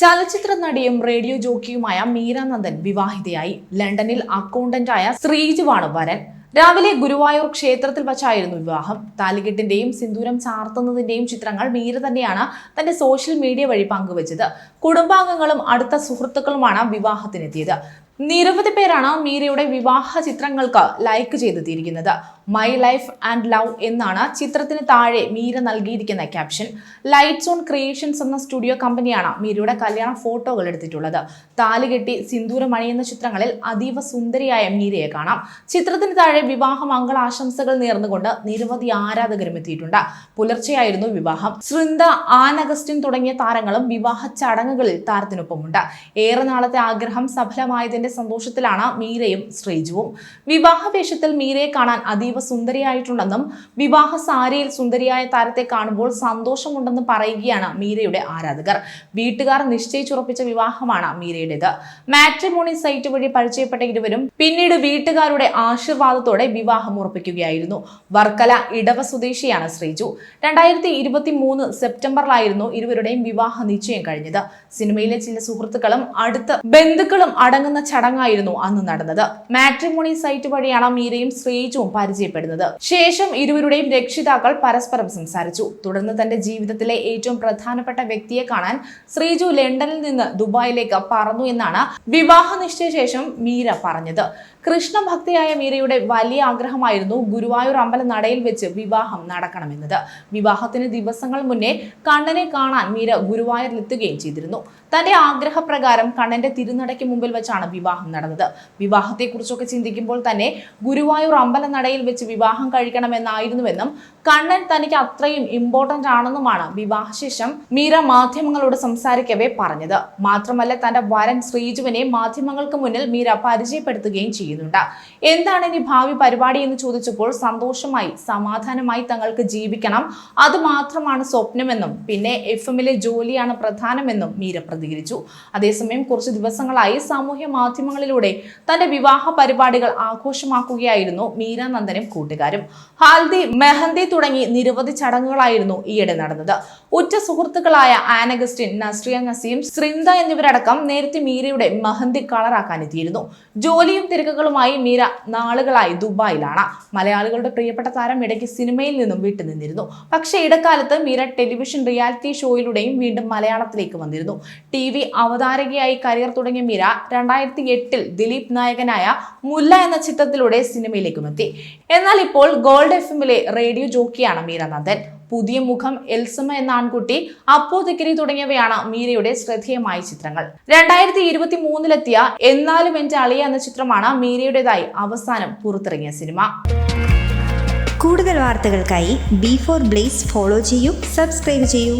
ചലച്ചിത്ര നടിയും റേഡിയോ ജോക്കിയുമായ മീര നന്ദൻ വിവാഹിതയായി. ലണ്ടനിൽ അക്കൗണ്ടന്റായ ശ്രീജുവാണ് വരൻ. രാവിലെ ഗുരുവായൂർ ക്ഷേത്രത്തിൽ വച്ചായിരുന്നു വിവാഹം. താലികെട്ടിന്റെയും സിന്ദൂരം ചാർത്തുന്നതിന്റെയും ചിത്രങ്ങൾ മീര തന്നെയാണ് തന്റെ സോഷ്യൽ മീഡിയ വഴി പങ്കുവച്ചത്. കുടുംബാംഗങ്ങളും അടുത്ത സുഹൃത്തുക്കളുമാണ് വിവാഹത്തിനെത്തിയത്. നിരവധി പേരാണ് മീരയുടെ വിവാഹ ചിത്രങ്ങൾക്ക് ലൈക്ക് ചെയ്തെത്തിയിരിക്കുന്നത് മൈ ലൈഫ് ആൻഡ് ലവ് എന്നാണ് ചിത്രത്തിന് താഴെ മീര നൽകിയിരിക്കുന്ന ക്യാപ്ഷൻ ലൈറ്റ്സ് ഓൺ ക്രിയേഷൻസ് എന്ന സ്റ്റുഡിയോ കമ്പനിയാണ് മീരയുടെ കല്യാണ ഫോട്ടോകൾ എടുത്തിട്ടുള്ളത്. താലുകെട്ടി സിന്ദൂരം അണിയുന്ന ചിത്രങ്ങളിൽ അതീവ സുന്ദരിയായ മീരയെ കാണാം. ചിത്രത്തിന് താഴെ വിവാഹ മംഗളാശംസകൾ നേർന്നുകൊണ്ട് നിരവധി ആരാധകരും എത്തിയിട്ടുണ്ട്. പുലർച്ചെയായിരുന്നു വിവാഹം. ശൃന്ദ ആനഗസ്റ്റിൻ തുടങ്ങിയ താരങ്ങളും വിവാഹ ചടങ്ങുകളിൽ താരത്തിനൊപ്പമുണ്ട്. ഏറെ നാളത്തെ ആഗ്രഹം സഫലമായതിന്റെ സന്തോഷത്തിലാണ് മീരയും ശ്രീജുവും. വിവാഹ വേഷത്തിൽ മീരയെ കാണാൻ അതീവ സുന്ദരിയായിട്ടുണ്ടെന്നും വിവാഹ സാരിയിൽ സുന്ദരിയായ താരത്തെ കാണുമ്പോൾ സന്തോഷമുണ്ടെന്നും പറയുകയാണ് മീരയുടെ ആരാധകർ. വീട്ടുകാർ നിശ്ചയിച്ചുറപ്പിച്ച വിവാഹമാണ് മീരയുടേത്. മാട്രിമോണി സൈറ്റ് വഴി പരിചയപ്പെട്ട ഇരുവരും പിന്നീട് വീട്ടുകാരുടെ ആശീർവാദത്തോടെ വിവാഹം ഉറപ്പിക്കുകയായിരുന്നു. വർക്കല ഇടവ സ്വദേശിയാണ് ശ്രീജു. രണ്ടായിരത്തി ഇരുപത്തി മൂന്ന് സെപ്റ്റംബറിലായിരുന്നു ഇരുവരുടെയും വിവാഹ നിശ്ചയം കഴിഞ്ഞത്. സിനിമയിലെ ചില സുഹൃത്തുക്കളും അടുത്ത ബന്ധുക്കളും അടങ്ങുന്ന ചടങ്ങായിരുന്നു അന്ന് നടന്നത്. മാട്രിമോണി സൈറ്റ് വഴിയാണ് മീരയും ശ്രീജുവും പരിചയപ്പെടുന്നത്. ശേഷം ഇരുവരുടെയും രക്ഷിതാക്കൾ പരസ്പരം സംസാരിച്ചു. തുടർന്ന് തന്റെ ജീവിതത്തിലെ ഏറ്റവും പ്രധാനപ്പെട്ട വ്യക്തിയെ കാണാൻ ശ്രീജു ലണ്ടനിൽ നിന്ന് ദുബായിലേക്ക് പറന്നു എന്നാണ് വിവാഹ നിശ്ചയശേഷം മീര പറഞ്ഞത്. കൃഷ്ണഭക്തിയായ മീരയുടെ വലിയ ആഗ്രഹമായിരുന്നു ഗുരുവായൂർ അമ്പല നടയിൽ വെച്ച് വിവാഹം നടക്കണമെന്നത്. വിവാഹത്തിന് ദിവസങ്ങൾ മുന്നേ കണ്ണനെ കാണാൻ മീര ഗുരുവായൂരിലെത്തുകയും ചെയ്തിരുന്നു. തന്റെ ആഗ്രഹപ്രകാരം കണ്ണന്റെ തിരുനടയ്ക്ക് മുമ്പിൽ വെച്ചാണ് വിവാഹം നടന്നത്. വിവാഹത്തെക്കുറിച്ചൊക്കെ ചിന്തിക്കുമ്പോൾ തന്നെ ഗുരുവായൂർ അമ്പലനടയിൽ വെച്ച് വിവാഹം കഴിക്കണമെന്നായിരുന്നുവെന്നും കണ്ണൻ തനിക്ക് അത്രയും ഇമ്പോർട്ടന്റ് ആണെന്നുമാണ് വിവാഹശേഷം മീര മാധ്യമങ്ങളോട് സംസാരിക്കവേ പറഞ്ഞത്. മാത്രമല്ല തന്റെ വരൻ ശ്രീജുവിനെ മാധ്യമങ്ങൾക്ക് മുന്നിൽ മീര പരിചയപ്പെടുത്തുകയും ചെയ്യുന്നുണ്ട്. എന്താണ് ഇനി ഭാവി പരിപാടി എന്ന് ചോദിച്ചപ്പോൾ സന്തോഷമായി സമാധാനമായി തങ്ങൾക്ക് ജീവിക്കണം. അത് മാത്രമാണ് സ്വപ്നമെന്നും പിന്നെ എഫ് എമ്മിലെ ജോലിയാണ് പ്രധാനമെന്നും മീര പ്രതികരിച്ചു. അതേസമയം കുറച്ച് ദിവസങ്ങളായി സാമൂഹ്യ മാധ്യമങ്ങളിലൂടെ തന്റെ വിവാഹ പരിപാടികൾ ആഘോഷമാക്കുകയായിരുന്നു മീര നന്ദനും കൂട്ടുകാരും. ഹാൽദി മെഹന്തി തുടങ്ങി നിരവധി ചടങ്ങുകളായിരുന്നു ഈയിടെ നടന്നത്. ഉറ്റ സുഹൃത്തുക്കളായ ആനഗസ്റ്റിൻ നസ്രിയ നസീം ശ്രിന്ദ എന്നിവരടക്കം നേരത്തെ മീരയുടെ മെഹന്തി കളറാക്കാനെത്തിയിരുന്നു ജോലിയും തിരക്കുകളുമായി മീര നാളുകളായി ദുബായിലാണ്. മലയാളികളുടെ പ്രിയപ്പെട്ട താരം ഇടയ്ക്ക് സിനിമയിൽ നിന്നും വിട്ടുനിന്നിരുന്നു പക്ഷേ ഇടക്കാലത്ത് മീര ടെലിവിഷൻ റിയാലിറ്റി ഷോയിലൂടെയും വീണ്ടും മലയാളത്തിലേക്ക് വന്നിരുന്നു. ടി വി അവതാരകയായി കരിയർ തുടങ്ങിയ മീര രണ്ടായിരത്തി എട്ടിൽ ദിലീപ് നായകനായ മുല്ല എന്ന ചിത്രത്തിലൂടെ സിനിമയിലേക്കും എത്തി. എന്നാൽ ഇപ്പോൾ ഗോൾഡ് എഫ് എമ്മിലെ റേഡിയോ ജോക്കിയാണ് മീര നന്ദൻ പുതിയ മുഖം എൽസമ എന്ന ആൺകുട്ടി അപ്പോ തിക്കരി തുടങ്ങിയവയാണ് മീരയുടെ ശ്രദ്ധേയമായ ചിത്രങ്ങൾ. രണ്ടായിരത്തി ഇരുപത്തി മൂന്നിലെത്തിയ എന്നാലും എന്റെ അളിയ എന്ന ചിത്രമാണ് മീരയുടേതായി അവസാനം പുറത്തിറങ്ങിയ സിനിമ. കൂടുതൽ വാർത്തകൾക്കായി ബി ഫോർ ബ്ലേസ് ഫോളോ ചെയ്യൂ സബ്സ്ക്രൈബ് ചെയ്യൂ.